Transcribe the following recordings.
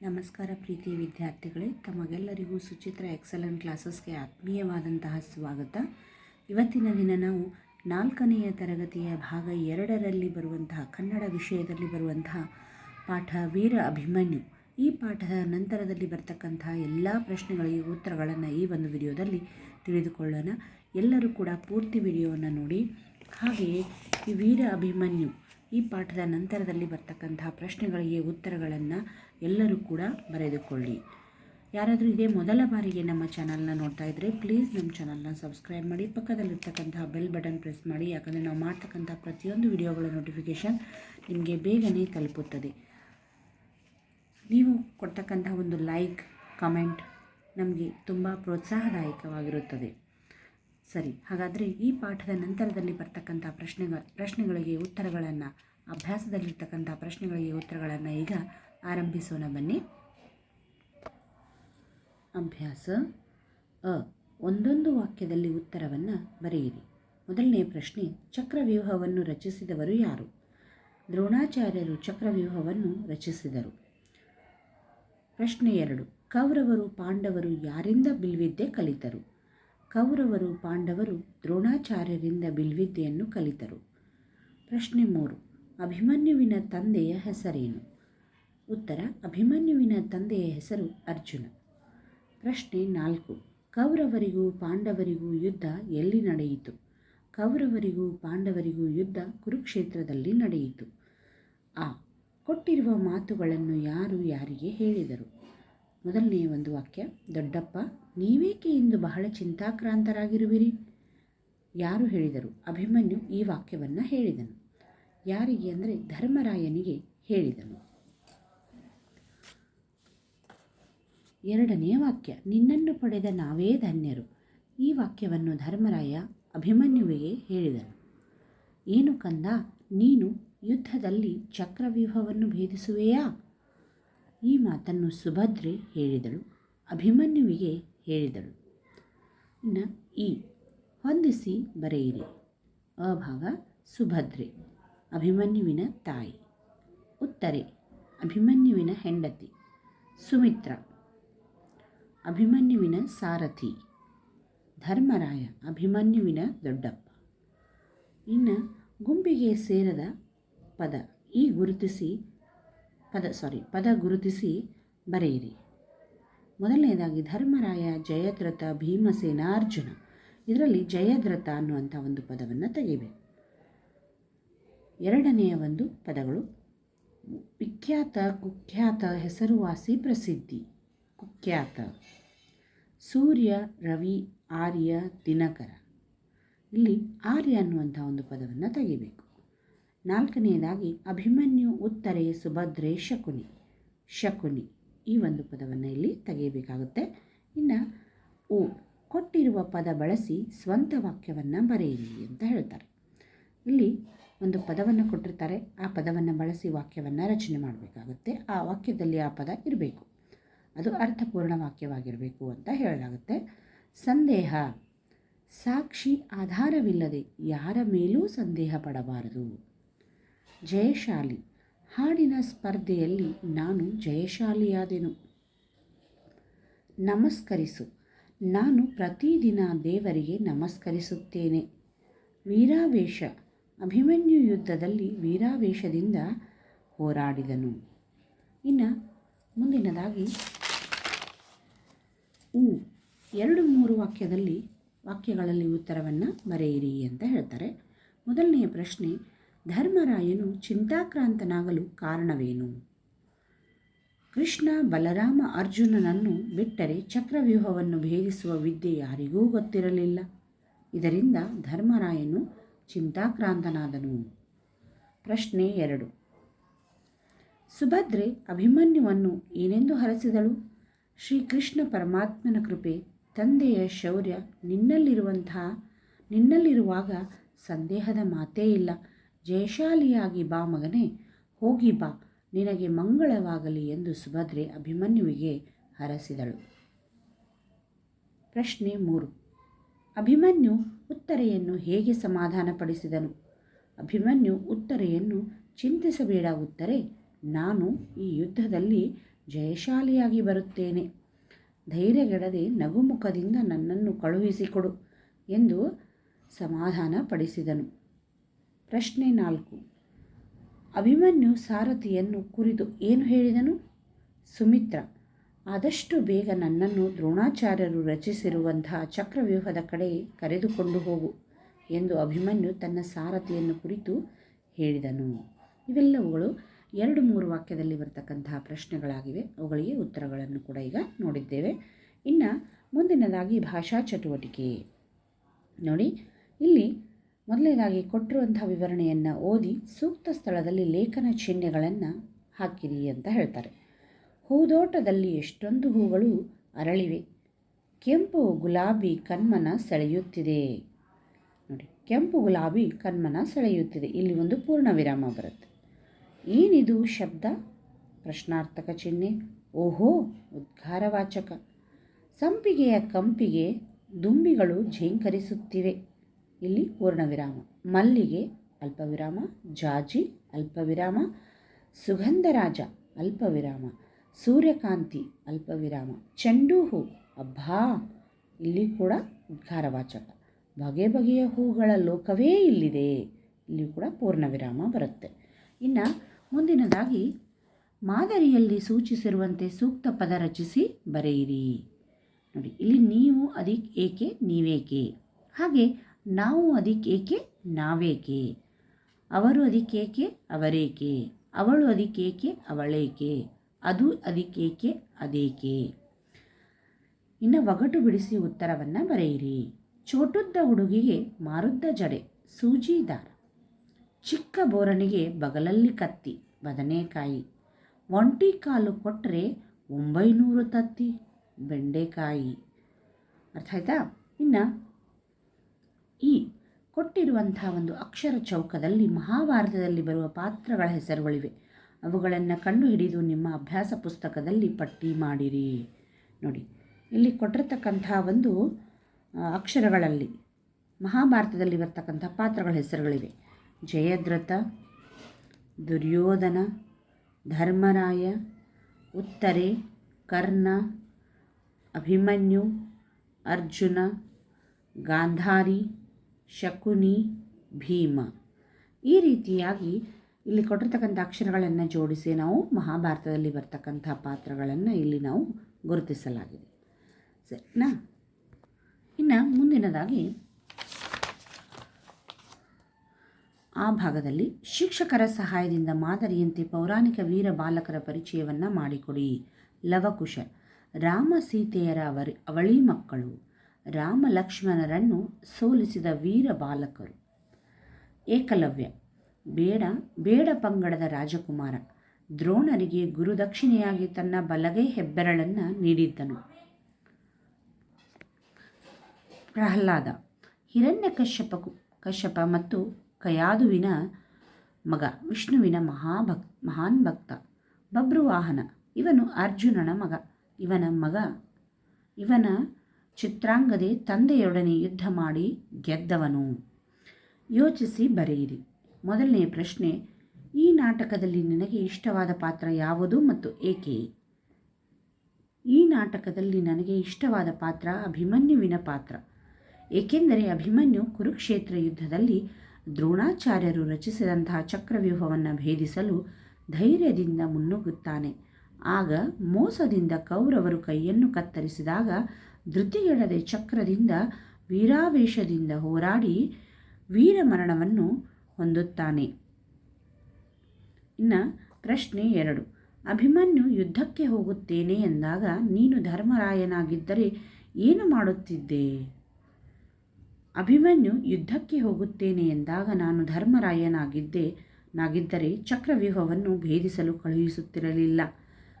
ನಮಸ್ಕಾರ ಪ್ರೀತಿಯ ವಿದ್ಯಾರ್ಥಿಗಳೇ, ತಮಗೆಲ್ಲರಿಗೂ ಸುಚಿತ್ರ ಎಕ್ಸಲೆಂಟ್ ಕ್ಲಾಸಸ್ಗೆ ಆತ್ಮೀಯವಾದಂತಹ ಸ್ವಾಗತ. ಇವತ್ತಿನ ದಿನ ನಾವು ನಾಲ್ಕನೆಯ ತರಗತಿಯ ಭಾಗ ಎರಡರಲ್ಲಿ ಬರುವಂತಹ, ಕನ್ನಡ ವಿಷಯದಲ್ಲಿ ಬರುವಂತಹ ಪಾಠ ವೀರ ಅಭಿಮನ್ಯು. ಈ ಪಾಠದ ನಂತರದಲ್ಲಿ ಬರ್ತಕ್ಕಂತಹ ಎಲ್ಲ ಪ್ರಶ್ನೆಗಳಿಗೆ ಉತ್ತರಗಳನ್ನು ಈ ಒಂದು ವಿಡಿಯೋದಲ್ಲಿ ತಿಳಿದುಕೊಳ್ಳೋಣ. ಎಲ್ಲರೂ ಕೂಡ ಪೂರ್ತಿ ವಿಡಿಯೋವನ್ನು ನೋಡಿ, ಹಾಗೆಯೇ ಈ ವೀರ ಅಭಿಮನ್ಯು ಈ ಪಾಠದ ನಂತರದಲ್ಲಿ ಬರ್ತಕ್ಕಂತಹ ಪ್ರಶ್ನೆಗಳಿಗೆ ಉತ್ತರಗಳನ್ನು ಎಲ್ಲರೂ ಕೂಡ ಬರೆದುಕೊಳ್ಳಿ. ಯಾರಾದರೂ ಇದೇ ಮೊದಲ ಬಾರಿಗೆ ನಮ್ಮ ಚಾನಲ್ನ ನೋಡ್ತಾ ಇದ್ದರೆ ಪ್ಲೀಸ್ ನಮ್ಮ ಚಾನಲ್ನ ಸಬ್ಸ್ಕ್ರೈಬ್ ಮಾಡಿ, ಪಕ್ಕದಲ್ಲಿರ್ತಕ್ಕಂತಹ ಬೆಲ್ ಬಟನ್ ಪ್ರೆಸ್ ಮಾಡಿ, ಯಾಕಂದರೆ ನಾವು ಮಾಡ್ತಕ್ಕಂಥ ಪ್ರತಿಯೊಂದು ವಿಡಿಯೋಗಳ ನೋಟಿಫಿಕೇಷನ್ ನಿಮಗೆ ಬೇಗನೆ ತಲುಪುತ್ತದೆ. ನೀವು ಕೊಡ್ತಕ್ಕಂತಹ ಒಂದು ಲೈಕ್, ಕಮೆಂಟ್ ನಮಗೆ ತುಂಬ ಪ್ರೋತ್ಸಾಹದಾಯಕವಾಗಿರುತ್ತದೆ. ಸರಿ, ಹಾಗಾದರೆ ಈ ಪಾಠದ ನಂತರದಲ್ಲಿ ಬರ್ತಕ್ಕಂಥ ಪ್ರಶ್ನೆಗಳ ಪ್ರಶ್ನೆಗಳಿಗೆ ಉತ್ತರಗಳನ್ನು, ಅಭ್ಯಾಸದಲ್ಲಿರ್ತಕ್ಕಂಥ ಪ್ರಶ್ನೆಗಳಿಗೆ ಉತ್ತರಗಳನ್ನು ಈಗ ಆರಂಭಿಸೋಣ ಬನ್ನಿ. ಅಭ್ಯಾಸ. ಅ. ಒಂದೊಂದು ವಾಕ್ಯದಲ್ಲಿ ಉತ್ತರವನ್ನು ಬರೆಯಿರಿ. ಮೊದಲನೆಯ ಪ್ರಶ್ನೆ, ಚಕ್ರವ್ಯೂಹವನ್ನು ರಚಿಸಿದವರು ಯಾರು? ದ್ರೋಣಾಚಾರ್ಯರು ಚಕ್ರವ್ಯೂಹವನ್ನು ರಚಿಸಿದರು. ಪ್ರಶ್ನೆ ಎರಡು, ಕೌರವರು ಪಾಂಡವರು ಯಾರಿಂದ ಬಿಲ್ವಿದ್ಯೆ ಕಲಿತರು? ಕೌರವರು ಪಾಂಡವರು ದ್ರೋಣಾಚಾರ್ಯರಿಂದ ಬಿಲ್ವಿದ್ಯೆಯನ್ನು ಕಲಿತರು. ಪ್ರಶ್ನೆ ಮೂರು, ಅಭಿಮನ್ಯುವಿನ ತಂದೆಯ ಹೆಸರೇನು? ಉತ್ತರ, ಅಭಿಮನ್ಯುವಿನ ತಂದೆಯ ಹೆಸರು ಅರ್ಜುನ. ಪ್ರಶ್ನೆ ನಾಲ್ಕು. ಕೌರವರಿಗೂ ಪಾಂಡವರಿಗೂ ಯುದ್ಧ ಎಲ್ಲಿ ನಡೆಯಿತು? ಕೌರವರಿಗೂ ಪಾಂಡವರಿಗೂ ಯುದ್ಧ ಕುರುಕ್ಷೇತ್ರದಲ್ಲಿ ನಡೆಯಿತು. ಆ. ಕೊಟ್ಟಿರುವ ಮಾತುಗಳನ್ನು ಯಾರು ಯಾರಿಗೆ ಹೇಳಿದರು? ಮೊದಲನೆಯ ಒಂದು ವಾಕ್ಯ. ದೊಡ್ಡಪ್ಪ, ನೀವೇಕೆ ಇಂದು ಬಹಳ ಚಿಂತಾಕ್ರಾಂತರಾಗಿರುವಿರಿ? ಯಾರು ಹೇಳಿದರು? ಅಭಿಮನ್ಯು ಈ ವಾಕ್ಯವನ್ನು ಹೇಳಿದನು. ಯಾರಿಗೆ ಅಂದರೆ ಧರ್ಮರಾಯನಿಗೆ ಹೇಳಿದನು. ಎರಡನೆಯ ವಾಕ್ಯ, ನಿನ್ನನ್ನು ಪಡೆದ ನಾವೇ ಧನ್ಯರು. ಈ ವಾಕ್ಯವನ್ನು ಧರ್ಮರಾಯ ಅಭಿಮನ್ಯುವಿಗೆ ಹೇಳಿದನು. ಏನು ಕಂದ, ನೀನು ಯುದ್ಧದಲ್ಲಿ ಚಕ್ರವ್ಯೂಹವನ್ನು ಭೇದಿಸುವೆಯಾ? ಈ ಮಾತನ್ನು ಸುಭದ್ರೆ ಹೇಳಿದಳು, ಅಭಿಮನ್ಯುವಿಗೆ ಹೇಳಿದಳು. ಇನ್ನು ಈ, ಹೊಂದಿಸಿ ಬರೆಯಿರಿ. ಅಭಾಗ ಸುಭದ್ರೆ, ಅಭಿಮನ್ಯುವಿನ ತಾಯಿ. ಉತ್ತರೆ, ಅಭಿಮನ್ಯುವಿನ ಹೆಂಡತಿ. ಸುಮಿತ್ರ. ಅಭಿಮನ್ಯುವಿನ ಸಾರಥಿ. ಧರ್ಮರಾಯ ಅಭಿಮನ್ಯುವಿನ ದೊಡ್ಡಪ್ಪ. ಇನ್ನು ಗುಂಪಿಗೆ ಸೇರದ ಪದ ಈ ಗುರುತಿಸಿ, ಪದ ಸಾರಿ ಪದ ಗುರುತಿಸಿ ಬರೆಯಿರಿ. ಮೊದಲನೇದಾಗಿ ಧರ್ಮರಾಯ ಜಯದ್ರಥ ಭೀಮಸೇನಾರ್ಜುನ. ಇದರಲ್ಲಿ ಜಯದ್ರಥ ಅನ್ನುವಂಥ ಒಂದು ಪದವನ್ನು ತೆಗಿಬೇಕು ಎರಡನೆಯ ಒಂದು ಪದಗಳು ವಿಖ್ಯಾತ ಕುಖ್ಯಾತ ಹೆಸರುವಾಸಿ ಪ್ರಸಿದ್ಧಿ. ಕುಖ್ಯಾತ ಸೂರ್ಯ ರವಿ ಆರ್ಯ ದಿನಕರ. ಇಲ್ಲಿ ಆರ್ಯ ಅನ್ನುವಂಥ ಒಂದು ಪದವನ್ನು ತೆಗಿಬೇಕು. ನಾಲ್ಕನೆಯದಾಗಿ, ಅಭಿಮನ್ಯು ಉತ್ತರೆ ಸುಭದ್ರೆ ಶಕುನಿ. ಶಕುನಿ ಈ ಒಂದು ಪದವನ್ನು ಇಲ್ಲಿ ತೆಗೆಯಬೇಕಾಗುತ್ತೆ. ಇನ್ನು ಓ ಕೊಟ್ಟಿರುವ ಪದ ಬಳಸಿ ಸ್ವಂತ ವಾಕ್ಯವನ್ನು ಬರೆಯಿರಿ ಅಂತ ಹೇಳ್ತಾರೆ. ಇಲ್ಲಿ ಒಂದು ಪದವನ್ನು ಕೊಟ್ಟಿರ್ತಾರೆ. ಆ ಪದವನ್ನು ಬಳಸಿ ವಾಕ್ಯವನ್ನು ರಚನೆ ಮಾಡಬೇಕಾಗುತ್ತೆ. ಆ ವಾಕ್ಯದಲ್ಲಿ ಆ ಪದ ಇರಬೇಕು. ಅದು ಅರ್ಥಪೂರ್ಣ ವಾಕ್ಯವಾಗಿರಬೇಕು ಅಂತ ಹೇಳಲಾಗುತ್ತೆ. ಸಂದೇಹ. ಸಾಕ್ಷಿ ಆಧಾರವಿಲ್ಲದೆ ಯಾರ ಮೇಲೂ ಸಂದೇಹ ಪಡಬಾರದು. ಜಯಶಾಲಿ. ಹಾಡಿನ ಸ್ಪರ್ಧೆಯಲ್ಲಿ ನಾನು ಜಯಶಾಲಿಯಾದೆನು. ನಮಸ್ಕರಿಸು. ನಾನು ಪ್ರತಿದಿನ ದೇವರಿಗೆ ನಮಸ್ಕರಿಸುತ್ತೇನೆ. ವೀರಾವೇಶ. ಅಭಿಮನ್ಯು ಯುದ್ಧದಲ್ಲಿ ವೀರಾವೇಶದಿಂದ ಹೋರಾಡಿದನು. ಇನ್ನು ಮುಂದಿನದಾಗಿ ಉ ಎರಡು ಮೂರು ವಾಕ್ಯದಲ್ಲಿ ವಾಕ್ಯಗಳಲ್ಲಿ ಉತ್ತರವನ್ನು ಬರೆಯಿರಿ ಅಂತ ಹೇಳ್ತಾರೆ. ಮೊದಲನೆಯ ಪ್ರಶ್ನೆ, ಧರ್ಮರಾಯನು ಚಿಂತಾಕ್ರಾಂತನಾಗಲು ಕಾರಣವೇನು? ಕೃಷ್ಣ ಬಲರಾಮ ಅರ್ಜುನನನ್ನು ಬಿಟ್ಟರೆ ಚಕ್ರವ್ಯೂಹವನ್ನು ಭೇದಿಸುವ ವಿದ್ಯೆ ಯಾರಿಗೂ ಗೊತ್ತಿರಲಿಲ್ಲ. ಇದರಿಂದ ಧರ್ಮರಾಯನು ಚಿಂತಾಕ್ರಾಂತನಾದನು. ಪ್ರಶ್ನೆ ಎರಡು. ಸುಭದ್ರೆ ಅಭಿಮನ್ಯುವನ್ನು ಏನೆಂದು ಹರಸಿದಳು? ಶ್ರೀಕೃಷ್ಣ ಪರಮಾತ್ಮನ ಕೃಪೆ, ತಂದೆಯ ಶೌರ್ಯ ನಿನ್ನಲ್ಲಿರುವಂತಹ ನಿನ್ನಲ್ಲಿರುವಾಗ ಸಂದೇಹದ ಮಾತೇ ಇಲ್ಲ. ಜಯಶಾಲಿಯಾಗಿ ಬಾ ಮಗನೇ, ಹೋಗಿ ಬಾ, ನಿನಗೆ ಮಂಗಳವಾಗಲಿ ಎಂದು ಸುಭದ್ರೆ ಅಭಿಮನ್ಯುವಿಗೆ ಹರಸಿದಳು. ಪ್ರಶ್ನೆ ಮೂರು. ಅಭಿಮನ್ಯು ಉತ್ತರೆಯನ್ನು ಹೇಗೆ ಸಮಾಧಾನಪಡಿಸಿದನು? ಅಭಿಮನ್ಯು ಉತ್ತರೆಯನ್ನು ಚಿಂತಿಸಬೇಡ ಉತ್ತರೆ, ನಾನು ಈ ಯುದ್ಧದಲ್ಲಿ ಜಯಶಾಲಿಯಾಗಿ ಬರುತ್ತೇನೆ. ಧೈರ್ಯಗೆಡದೆ ನಗುಮುಖದಿಂದ ನನ್ನನ್ನು ಕಳುಹಿಸಿಕೊಡು ಎಂದು ಸಮಾಧಾನ ಪಡಿಸಿದನು. ಪ್ರಶ್ನೆ ನಾಲ್ಕು. ಅಭಿಮನ್ಯು ಸಾರಥಿಯನ್ನು ಕುರಿತು ಏನು ಹೇಳಿದನು? ಸುಮಿತ್ರ, ಆದಷ್ಟು ಬೇಗ ನನ್ನನ್ನು ದ್ರೋಣಾಚಾರ್ಯರು ರಚಿಸಿರುವಂತಹ ಚಕ್ರವ್ಯೂಹದ ಕಡೆ ಕರೆದುಕೊಂಡು ಹೋಗು ಎಂದು ಅಭಿಮನ್ಯು ತನ್ನ ಸಾರಥಿಯನ್ನು ಕುರಿತು ಹೇಳಿದನು. ಇವೆಲ್ಲವುಗಳು ಎರಡು ಮೂರು ವಾಕ್ಯದಲ್ಲಿ ಬರ್ತಕ್ಕಂತಹ ಪ್ರಶ್ನೆಗಳಾಗಿವೆ. ಅವುಗಳಿಗೆ ಉತ್ತರಗಳನ್ನು ಕೂಡ ಈಗ ನೋಡಿದ್ದೇವೆ. ಇನ್ನು ಮುಂದಿನದಾಗಿ ಭಾಷಾ ಚಟುವಟಿಕೆ. ನೋಡಿ, ಇಲ್ಲಿ ಮೊದಲನೇದಾಗಿ ಕೊಟ್ಟಿರುವಂಥ ವಿವರಣೆಯನ್ನು ಓದಿ ಸೂಕ್ತ ಸ್ಥಳದಲ್ಲಿ ಲೇಖನ ಚಿಹ್ನೆಗಳನ್ನು ಹಾಕಿರಿ ಅಂತ ಹೇಳ್ತಾರೆ. ಹೂದೋಟದಲ್ಲಿ ಎಷ್ಟೊಂದು ಹೂಗಳು ಅರಳಿವೆ. ಕೆಂಪು ಗುಲಾಬಿ ಕಣ್ಮನ ಸೆಳೆಯುತ್ತಿದೆ. ನೋಡಿ, ಕೆಂಪು ಗುಲಾಬಿ ಕಣ್ಮನ ಸೆಳೆಯುತ್ತಿದೆ. ಇಲ್ಲಿ ಒಂದು ಪೂರ್ಣ ವಿರಾಮ ಬರುತ್ತೆ. ಏನಿದು ಶಬ್ದ? ಪ್ರಶ್ನಾರ್ಥಕ ಚಿಹ್ನೆ. ಓಹೋ ಉದ್ಗಾರವಾಚಕ ಸಂಪಿಗೆಯ ಕಂಪಿಗೆ ದುಂಬಿಗಳು ಝೇಂಕರಿಸುತ್ತಿವೆ. ಇಲ್ಲಿ ಪೂರ್ಣವಿರಾಮ. ಮಲ್ಲಿಗೆ ಅಲ್ಪವಿರಾಮ. ಜಾಜಿ ಅಲ್ಪವಿರಾಮ. ಸುಗಂಧರಾಜ ಅಲ್ಪವಿರಾಮ. ಸೂರ್ಯಕಾಂತಿ ಅಲ್ಪವಿರಾಮ. ಚೆಂಡು ಹೂ ಅಬ್ಬಾ! ಇಲ್ಲಿ ಕೂಡ ಉದ್ಗಾರವಾಚಕ ಬಗೆ ಬಗೆಯ ಹೂಗಳ ಲೋಕವೇ ಇಲ್ಲಿದೆ. ಇಲ್ಲಿ ಕೂಡ ಪೂರ್ಣವಿರಾಮ ಬರುತ್ತೆ. ಇನ್ನು ಮುಂದಿನದಾಗಿ, ಮಾದರಿಯಲ್ಲಿ ಸೂಚಿಸಿರುವಂತೆ ಸೂಕ್ತ ಪದ ರಚಿಸಿ ಬರೆಯಿರಿ. ನೋಡಿ, ಇಲ್ಲಿ ನೀವು ಅದಕ್ಕೆ ಏಕೆ, ನೀವೇಕೆ? ಹಾಗೆ ನಾವು ಅದಕ್ಕೇಕೆ ನಾವೇಕೆ? ಅವರು ಅದಕ್ಕೇಕೆ ಅವರೇಕೆ? ಅವಳು ಅದಕ್ಕೇಕೆ ಅವಳೇಕೆ? ಅದು ಅದಕ್ಕೇಕೆ ಅದೇಕೆ? ಇನ್ನು ಒಗಟು ಬಿಡಿಸಿ ಉತ್ತರವನ್ನು ಬರೆಯಿರಿ. ಚೋಟುದ್ದ ಹುಡುಗಿಗೆ ಮಾರುದ್ದ ಜಡೆ, ಸೂಜಿ ದಾರ. ಚಿಕ್ಕ ಬೋರಣಿಗೆ ಬಗಲಲ್ಲಿ ಕತ್ತಿ, ಬದನೆಕಾಯಿ. ಒಂಟಿ ಕಾಲು ಕೊಟ್ಟರೆ ಒಂಬೈನೂರು ತತ್ತಿ, ಬೆಂಡೆಕಾಯಿ. ಅರ್ಥ ಆಯ್ತಾ? ಇನ್ನು ಈ ಕೊಟ್ಟಿರುವಂಥ ಒಂದು ಅಕ್ಷರ ಚೌಕದಲ್ಲಿ ಮಹಾಭಾರತದಲ್ಲಿ ಬರುವ ಪಾತ್ರಗಳ ಹೆಸರುಗಳಿವೆ. ಅವುಗಳನ್ನು ಕಂಡುಹಿಡಿದು ನಿಮ್ಮ ಅಭ್ಯಾಸ ಪುಸ್ತಕದಲ್ಲಿ ಪಟ್ಟಿ ಮಾಡಿರಿ. ನೋಡಿ, ಇಲ್ಲಿ ಕೊಟ್ಟಿರತಕ್ಕಂಥ ಒಂದು ಅಕ್ಷರಗಳಲ್ಲಿ ಮಹಾಭಾರತದಲ್ಲಿ ಬರ್ತಕ್ಕಂಥ ಪಾತ್ರಗಳ ಹೆಸರುಗಳಿವೆ. ಜಯದ್ರಥ, ದುರ್ಯೋಧನ, ಧರ್ಮರಾಯ, ಉತ್ತರೆ, ಕರ್ಣ, ಅಭಿಮನ್ಯು, ಅರ್ಜುನ, ಗಾಂಧಾರಿ, ಶಕುನಿ, ಭೀಮ. ಈ ರೀತಿಯಾಗಿ ಇಲ್ಲಿ ಕೊಟ್ಟಿರ್ತಕ್ಕಂಥ ಅಕ್ಷರಗಳನ್ನು ಜೋಡಿಸಿ ನಾವು ಮಹಾಭಾರತದಲ್ಲಿ ಬರ್ತಕ್ಕಂಥ ಪಾತ್ರಗಳನ್ನು ಇಲ್ಲಿ ನಾವು ಗುರುತಿಸಲಾಗಿದೆ. ಸರಿನಾ? ಇನ್ನು ಮುಂದಿನದಾಗಿ ಆ ಭಾಗದಲ್ಲಿ ಶಿಕ್ಷಕರ ಸಹಾಯದಿಂದ ಮಾದರಿಯಂತೆ ಪೌರಾಣಿಕ ವೀರ ಬಾಲಕರ ಪರಿಚಯವನ್ನು ಮಾಡಿಕೊಡಿ. ಲವಕುಶ ರಾಮ ಸೀತೆಯರ ಅವರಿ ಅವಳಿ ಮಕ್ಕಳು, ರಾಮ ಲಕ್ಷ್ಮಣರನ್ನು ಸೋಲಿಸಿದ ವೀರ ಬಾಲಕರು. ಏಕಲವ್ಯ, ಬೇಡ ಬೇಡ ಪಂಗಡದ ರಾಜಕುಮಾರ, ದ್ರೋಣರಿಗೆ ಗುರುದಕ್ಷಿಣೆಯಾಗಿ ತನ್ನ ಬಲಗೈ ಹೆಬ್ಬೆರಳನ್ನು ನೀಡಿದ್ದನು. ಪ್ರಹ್ಲಾದ, ಹಿರಣ್ಯ ಕಶ್ಯಪ ಕಶ್ಯಪ ಮತ್ತು ಕಯಾದುವಿನ ಮಗ, ವಿಷ್ಣುವಿನ ಮಹಾಭಕ್, ಮಹಾನ್ ಭಕ್ತ ಬಬ್ರುವಾಹನ ಇವನು ಅರ್ಜುನನ ಮಗ, ಇವನ ಮಗ, ಇವನ ಚಿತ್ರಾಂಗದೆ ತಂದೆಯೊಡನೆ ಯುದ್ಧ ಮಾಡಿ ಗೆದ್ದವನು. ಯೋಚಿಸಿ ಬರೆಯಿರಿ. ಮೊದಲನೇ ಪ್ರಶ್ನೆ, ಈ ನಾಟಕದಲ್ಲಿ ನಿನಗೆ ಇಷ್ಟವಾದ ಪಾತ್ರ ಯಾವುದು ಮತ್ತು ಏಕೆ? ಈ ನಾಟಕದಲ್ಲಿ ನನಗೆ ಇಷ್ಟವಾದ ಪಾತ್ರ ಅಭಿಮನ್ಯುವಿನ ಪಾತ್ರ. ಏಕೆಂದರೆ ಅಭಿಮನ್ಯು ಕುರುಕ್ಷೇತ್ರ ಯುದ್ಧದಲ್ಲಿ ದ್ರೋಣಾಚಾರ್ಯರು ರಚಿಸಿದಂತಹ ಚಕ್ರವ್ಯೂಹವನ್ನು ಭೇದಿಸಲು ಧೈರ್ಯದಿಂದ ಮುನ್ನುಗ್ಗುತ್ತಾನೆ. ಆಗ ಮೋಸದಿಂದ ಕೌರವರು ಕೈಯನ್ನು ಕತ್ತರಿಸಿದಾಗ ಧೃತಿಗೆಡದೆ ಚಕ್ರದಿಂದ ವೀರಾವೇಶದಿಂದ ಹೋರಾಡಿ ವೀರಮರಣವನ್ನು ಹೊಂದುತ್ತಾನೆ. ಇನ್ನು ಪ್ರಶ್ನೆ ಎರಡು. ಅಭಿಮನ್ಯು ಯುದ್ಧಕ್ಕೆ ಹೋಗುತ್ತೇನೆ ಎಂದಾಗ ನೀನು ಧರ್ಮರಾಯನಾಗಿದ್ದರೆ ಏನು ಮಾಡುತ್ತಿದ್ದೆ? ಅಭಿಮನ್ಯು ಯುದ್ಧಕ್ಕೆ ಹೋಗುತ್ತೇನೆ ಎಂದಾಗ ನಾನು ಧರ್ಮರಾಯನಾಗಿದ್ದೆ. ನಾಗಿದ್ದರೆ ಚಕ್ರವ್ಯೂಹವನ್ನು ಭೇದಿಸಲು ಕಳುಹಿಸುತ್ತಿರಲಿಲ್ಲ.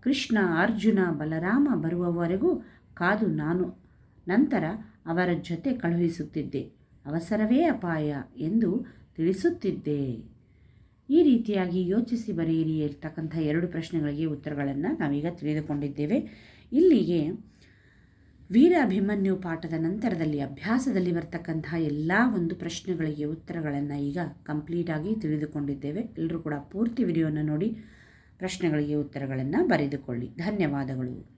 ಕೃಷ್ಣ, ಅರ್ಜುನ, ಬಲರಾಮ ಬರುವವರೆಗೂ ಕಾದು ನಾನು ನಂತರ ಅವರ ಜೊತೆ ಕಳುಹಿಸುತ್ತಿದ್ದೆ. ಅವಸರವೇ ಅಪಾಯ ಎಂದು ತಿಳಿಸುತ್ತಿದ್ದೆ. ಈ ರೀತಿಯಾಗಿ ಯೋಚಿಸಿ ಬರೆಯಿರಿ ಇರ್ತಕ್ಕಂಥ ಎರಡು ಪ್ರಶ್ನೆಗಳಿಗೆ ಉತ್ತರಗಳನ್ನು ನಾವೀಗ ತಿಳಿದುಕೊಂಡಿದ್ದೇವೆ. ಇಲ್ಲಿಗೆ ವೀರ ಅಭಿಮನ್ಯು ಪಾಠದ ನಂತರದಲ್ಲಿ ಅಭ್ಯಾಸದಲ್ಲಿ ಬರ್ತಕ್ಕಂತಹ ಎಲ್ಲ ಒಂದು ಪ್ರಶ್ನೆಗಳಿಗೆ ಉತ್ತರಗಳನ್ನು ಈಗ ಕಂಪ್ಲೀಟಾಗಿ ತಿಳಿದುಕೊಂಡಿದ್ದೇವೆ. ಎಲ್ಲರೂ ಕೂಡ ಪೂರ್ತಿ ವಿಡಿಯೋನ ನೋಡಿ ಪ್ರಶ್ನೆಗಳಿಗೆ ಉತ್ತರಗಳನ್ನು ಬರೆದುಕೊಳ್ಳಿ. ಧನ್ಯವಾದಗಳು.